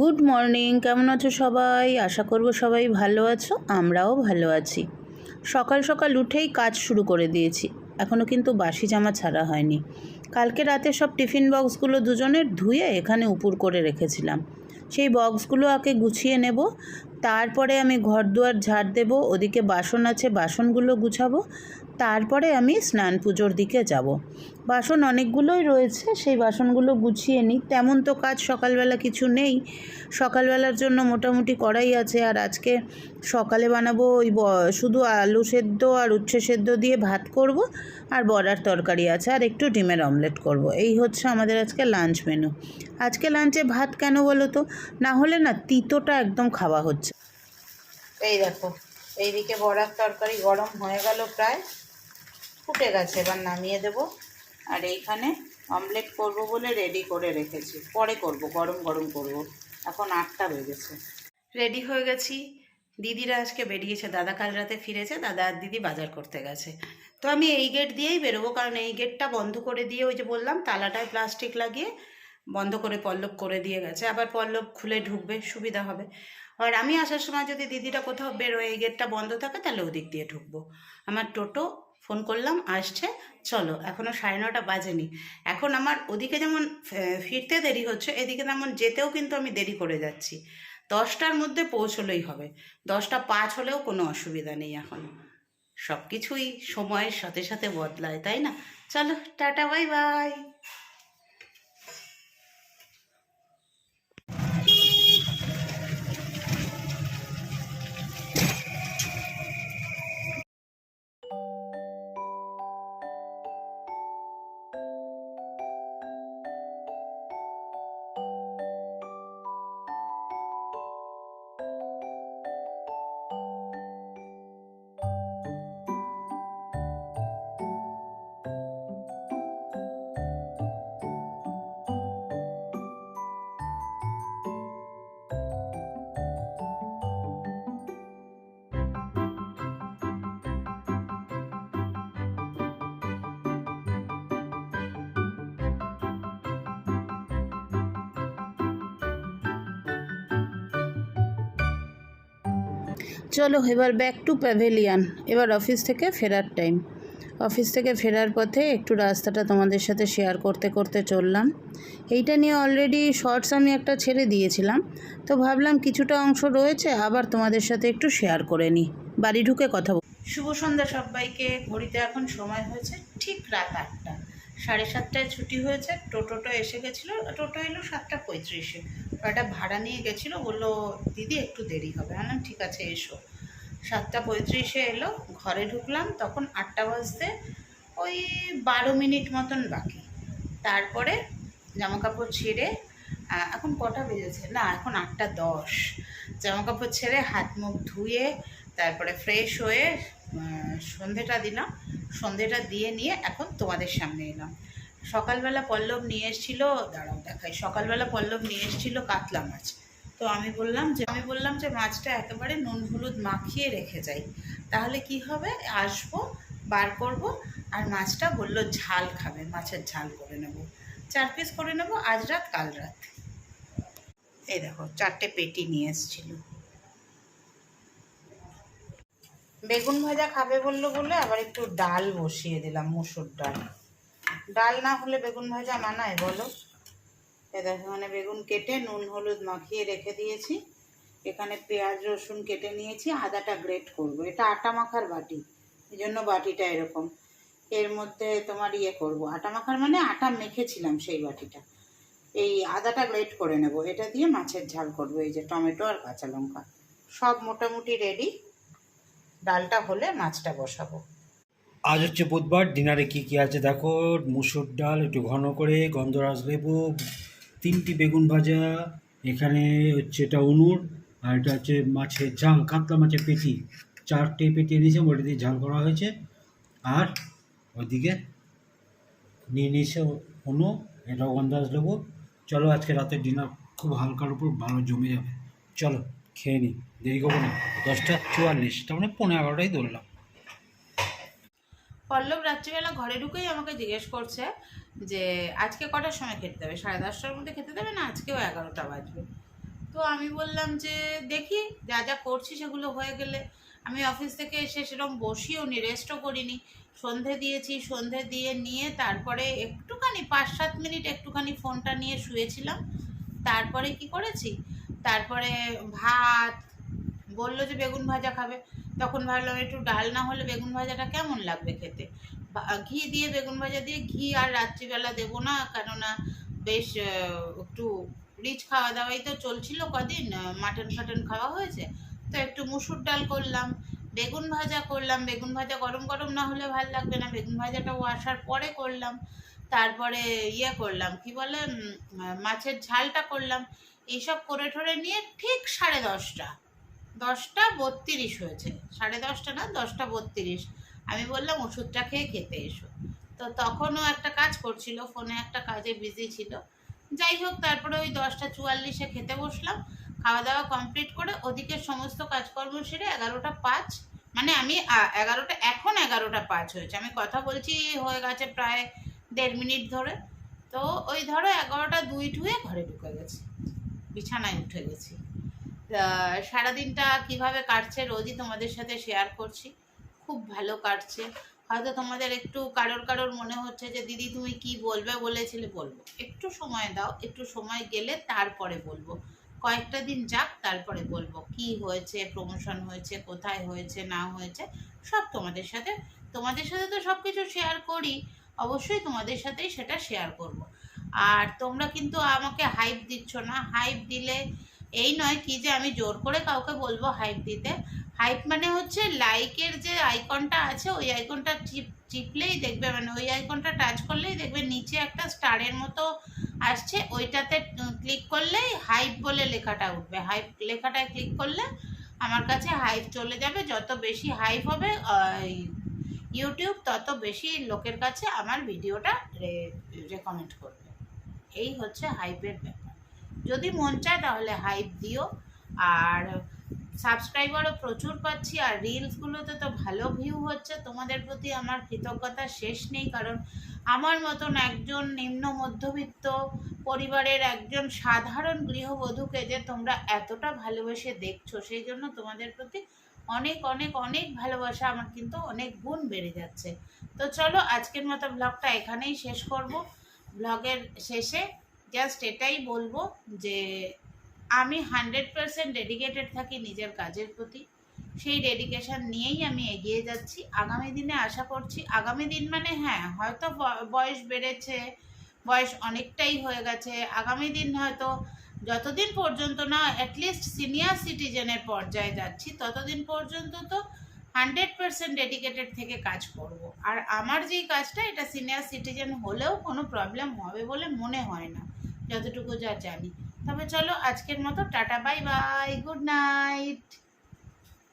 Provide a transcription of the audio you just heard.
Good morning কেমন আছো সবাই? আশা করব সবাই ভালো আছো, আমরাও ভালো আছি। সকাল সকাল উঠেই কাজ শুরু করে দিয়েছি এখনও কিন্তু বাসি জামা ছাড়া হয়নি। কালকে রাতে সব টিফিন বক্সগুলো দুজনের ধুয়ে এখানে উপুর করে রেখেছিলাম। সেই বক্সগুলো আগে গুছিয়ে নেব, তারপরে আমি ঘর দুয়ার ঝাড় দেব, ওদিকে বাসন আছে, বাসনগুলো গুছাবো তারপরে আমি স্নান পুজোর দিকে যাব। বাসন অনেকগুলোই রয়েছে, সেই বাসনগুলো গুছিয়ে নিই। তেমন তো কাজ সকালবেলা কিছু নেই। সকালবেলার জন্য মোটামুটি করাই আছে আর আজকে সকালে বানাবো ওই শুধু আলু সেদ্ধ আর উচ্ছে সেদ্ধ দিয়ে ভাত করব আর বড়ার তরকারি আছে আর একটু ডিমের অমলেট করব। এই হচ্ছে আমাদের আজকে লাঞ্চ মেনু। আজকে লাঞ্চে ভাত কেন বলো তো? না হলে না তিতোটা একদম খাওয়া হচ্ছে। এই দেখো, এইদিকে বড়ার তরকারি গরম হয়ে গেল প্রায়। ফুটে গেছে, এবার নামিয়ে দেব। আর এইখানে অমলেট করব বলে রেডি করে রেখেছি। পরে করব, গরম গরম করব। এখন আটটা বেজেছে। রেডি হয়ে গেছি। দিদিরা আজকে বেরিয়েছে, দাদা কাল রাতে ফিরেছে, দাদা আর দিদি বাজার করতে গেছে। তো আমি এই গেট দিয়েই বেরোবো, কারণ এই গেটটা বন্ধ করে দিয়ে ওই যে বললাম, তালাটায় প্লাস্টিক লাগিয়ে বন্ধ করে পল্লব করে দিয়ে গেছে। আবার পল্লব খুলে ঢুকবে, সুবিধা হবে। আর আমি আসার সময় যদি দিদিটা কোথাও বেরোয়, এই গেটটা বন্ধ থাকে, তাহলে ওদিক দিয়ে ঢুকবো। আমার টোটো ফোন করলাম, আসছে। চলো এখনও সাড়ে নটা বাজেনি। এখন আমার ওদিকে যেমন ফিরতে দেরি হচ্ছে, এদিকে তেমন যেতেও কিন্তু আমি দেরি করে যাচ্ছি। দশটার মধ্যে পৌঁছলেই হবে। দশটা পাঁচ হলেও কোনো অসুবিধা নেই এখন। সব কিছুই সময়ের সাথে সাথে বদলায়, তাই না? চলো, টাটা, বাই বাই। চলো এবার ব্যাক টু প্যাভেলিয়ান এবার অফিস থেকে ফেরার টাইম অফিস থেকে ফেরার পথে একটু রাস্তাটা তোমাদের সাথে শেয়ার করতে করতে চললাম। এইটা নিয়ে অলরেডি শর্টস আমি একটা ছেড়ে দিয়েছিলাম। তো ভাবলাম কিছুটা অংশ রয়েছে, আবার তোমাদের সাথে একটু শেয়ার করে নিই। বাড়ি ঢুকে কথা শুভ সন্ধ্যা সবাইকে। ঘড়িতে এখন সময় হয়েছে ঠিক রাত আটটা। সাড়ে সাতটায় ছুটি হয়েছে, টোটোটা এসে গেছিল, টোটো এলো সাতটা পঁয়ত্রিশে। একটা ভাড়া নিয়ে গেছিল বলল দিদি একটু দেরি হবে। বললাম, ঠিক আছে এসো। সাতটা পঁয়ত্রিশে এলো ঘরে ঢুকলাম তখন আটটা বাজতে ওই বারো মিনিট মতন বাকি। তারপরে জামা কাপড় ছেড়ে এখন কটা বেজেছে? না এখন আটটা দশ। জামা কাপড় ছেড়ে হাত মুখ ধুয়ে তারপরে ফ্রেশ হয়ে সন্ধেটা দিলাম। সন্ধেটা দিয়ে নিয়ে এখন তোমাদের সামনে এলাম। সকালবেলা পল্লব নিয়ে এসেছিল, দাঁড়াও দেখাই, সকালবেলা পল্লব নিয়ে এসেছিল কাতলা মাছ। তো আমি বললাম যে, আমি বললাম যে মাছটা একেবারে নুন হলুদ মাখিয়ে রেখে যাই। তাহলে কি হবে? আসব, বার করব, আর মাছটা বলল ঝাল খাবে, মাছের ঝাল করে নেব। চার পিস করে নেব, আজ রাত, কাল রাত। এই দেখো, চারটে পেটি নিয়ে এসেছিল। বেগুন ভাজা খাবে বলল বলে আবার একটু ডাল বসিয়ে দিলাম, মুসুর ডাল। ডাল না হলে বেগুন ভাজা মানায় বলো। দেখো মানে বেগুন কেটে নুন, হলুদ মাখিয়ে রেখে দিয়েছি। এখানে পেঁয়াজ, রসুন কেটে নিয়েছি, আদাটা গ্রেট করব। এটা আটা মাখার বাটি, এই জন্য বাটিটা এরকম। এর মধ্যে তোমার ইয়ে করব। আটা মাখার মানে আটা মেখেছিলাম সেই বাটিটা। এই আদাটা গ্রেট করে নেব। এটা দিয়ে মাছের ঝাল করব, এই যে টমেটো আর কাঁচা লঙ্কা। সব মোটামুটি রেডি। ডালটা হলে মাছটা বসাবো। আজ হচ্ছে বুধবার, ডিনারে কি কি আছে দেখো? মুসুর ডাল, একটু ঘন করে, গন্ধরাজ লেবু, তিনটি বেগুন ভাজা, এখানে হচ্ছে এটা উনুর আর এটা হচ্ছে মাছের ঝাল, কাতলা মাছের পেটি। চারটে পেটি এনেছে, ওটা দিয়ে ঝাল করা হয়েছে। আর ওইদিকে নিয়ে নিয়েছে অনু এটাও গন্ধরাজ লেবু। চলো আজকে রাতের ডিনার খুব হালকার উপর, ভালো জমে যাবে। চলো, খেয়ে নিই দেরি করব না। দশটা চুয়াল্লিশ, তার মানে পনেরো এগারোটাই ধরলাম পল্লব রাত্রিবেলা ঘরে ঢুকেই আমাকে জিজ্ঞেস করছে যে, আজকে কটার সময় খেতে দেবে? সাড়ে দশটার মধ্যে খেতে দেবে না? আজকেও এগারোটা বাজবে। তো আমি বললাম যে, দেখি, যা যা করছি সেগুলো হয়ে গেলে। আমি অফিস থেকে এসে সেরকম বসিও নি রেস্টও করিনি। সন্ধে দিয়েছি, সন্ধে দিয়ে নিয়ে তারপরে একটুখানি পাঁচ সাত মিনিট একটুখানি ফোনটা নিয়ে শুয়েছিলাম। তারপরে কি করেছি? তারপরে ভাত, বলল যে বেগুন ভাজা খাবে। তখন ভাবলাম একটু ডাল না হলে বেগুন ভাজাটা কেমন লাগবে খেতে? ঘি দিয়ে বেগুন ভাজা দিয়ে ঘি আর রাত্রিবেলা দেবো না, কেননা বেশ একটু রিচ খাওয়া দাওয়াই তো চলছিল কদিন মাটন ফাটন খাওয়া হয়েছে, তো একটু মুসুর ডাল করলাম, বেগুন ভাজা করলাম, বেগুন ভাজা গরম গরম না হলে ভালো লাগবে না, বেগুন ভাজাটাও আসার পরে করলাম, তারপরে ইয়ে করলাম, কি বলে মাছের ঝালটা করলাম, এইসব করে ঠরে নিয়ে ঠিক সাড়ে দশটা দশটা বত্রিশ হয়েছে। সাড়ে দশটা না, দশটা বত্রিশ। আমি বললাম, ওষুধটা খেয়ে খেতে এসো। তো তখনও একটা কাজ করছিল, ফোনে একটা কাজে বিজি ছিল। যাই হোক, তারপরে ওই দশটা চুয়াল্লিশে খেতে বসলাম। খাওয়া দাওয়া কমপ্লিট করে ওদিকে সমস্ত কাজকর্ম সেরে এগারোটা পাঁচ মানে আমি এগারোটা, এখন এগারোটা পাঁচ হয়েছে। আমি কথা বলছি, হয়ে গেছে প্রায় দেড় মিনিট ধরে। তো ওই ধরো এগারোটা দুই ঠুয়ে ঘরে ঢুকে গেছি। বিছানায় উঠে গেছি। সারাদিনটা কীভাবে কাটছে রোজই তোমাদের সাথে শেয়ার করছি। খুব ভালো কাটছে। হয়তো তোমাদের একটু কারোর কারোর মনে হচ্ছে যে, দিদি, তুমি কি বলবে? বলেছিলে, বলব। একটু সময় দাও, একটু সময় গেলে তারপরে বলব। কয়েকটা দিন যাক, তারপরে বলব। কি হয়েছে প্রমোশন হয়েছে, কোথায় হয়েছে, না হয়েছে, সব তোমাদের সাথে তোমাদের সাথে তো সব কিছু শেয়ার করি। অবশ্যই তোমাদের সাথেই সেটা শেয়ার করব। আর তোমরা কিন্তু আমাকে হাইপ দিচ্ছ না। হাইপ দিলে এই নয় কি যে আমি জোর করে কাউকে বলব হাইপ দিতে। হাইপ মানে হচ্ছে লাইকের যে আইকনটা আছে, ওই আইকনটা চিপ চিপলেই দেখবে মানে ওই আইকনটা টাচ করলেই দেখবে নিচে একটা স্টারের মতো আসছে, ওইটাতে ক্লিক করলেই হাইপ বলে লেখাটা উঠবে। হাইপ লেখাটায় ক্লিক করলে আমার কাছে হাইপ চলে যাবে। যত বেশি হাইপ হবে ইউটিউব তত বেশি লোকের কাছে আমার ভিডিওটা রেকমেন্ড করবে। এই হচ্ছে হাইপের ব্যাপার। যদি মন চায় তাহলে হাইপ দিও। আর সাবস্ক্রাইবারও প্রচুর পাচ্ছি, আর রিলসগুলোতে তো ভালো ভিউ হচ্ছে। তোমাদের প্রতি আমার কৃতজ্ঞতা শেষ নেই, কারণ আমার মতন একজন নিম্ন মধ্যবিত্ত পরিবারের একজন সাধারণ গৃহবধূকে যে তোমরা এতটা ভালোবেসে দেখছ, সেই জন্য তোমাদের প্রতি অনেক অনেক অনেক ভালোবাসা, আমার কিন্তু অনেক গুণ বেড়ে যাচ্ছে। তো চলো আজকের মতো ব্লগটা এখানেই শেষ করব। ব্লগের শেষে জাস্ট এটাই বলব যে আমি হান্ড্রেড পারসেন্ট ডেডিকেটেড থাকি নিজের কাজের প্রতি। সেই ডেডিকেশন নিয়েই আমি এগিয়ে যাচ্ছি। আগামী দিনে আশা করছি, আগামী দিন মানে হ্যাঁ হয়তো বয়স বেড়েছে, বয়স অনেকটাই হয়ে গেছে। আগামী দিন হয়তো যতদিন পর্যন্ত না অ্যাটলিস্ট সিনিয়র সিটিজেনের পর্যায়ে যাচ্ছি, ততদিন পর্যন্ত তো হান্ড্রেড পার্সেন্ট ডেডিকেটেড থেকে কাজ করব। আর আমার যেই কাজটা, এটা সিনিয়র সিটিজেন হলেও কোনো প্রবলেম হবে বলে মনে হয় না। যতটুকু যা জানি। তবে চলো আজকের মতো ta-ta bye bye good night.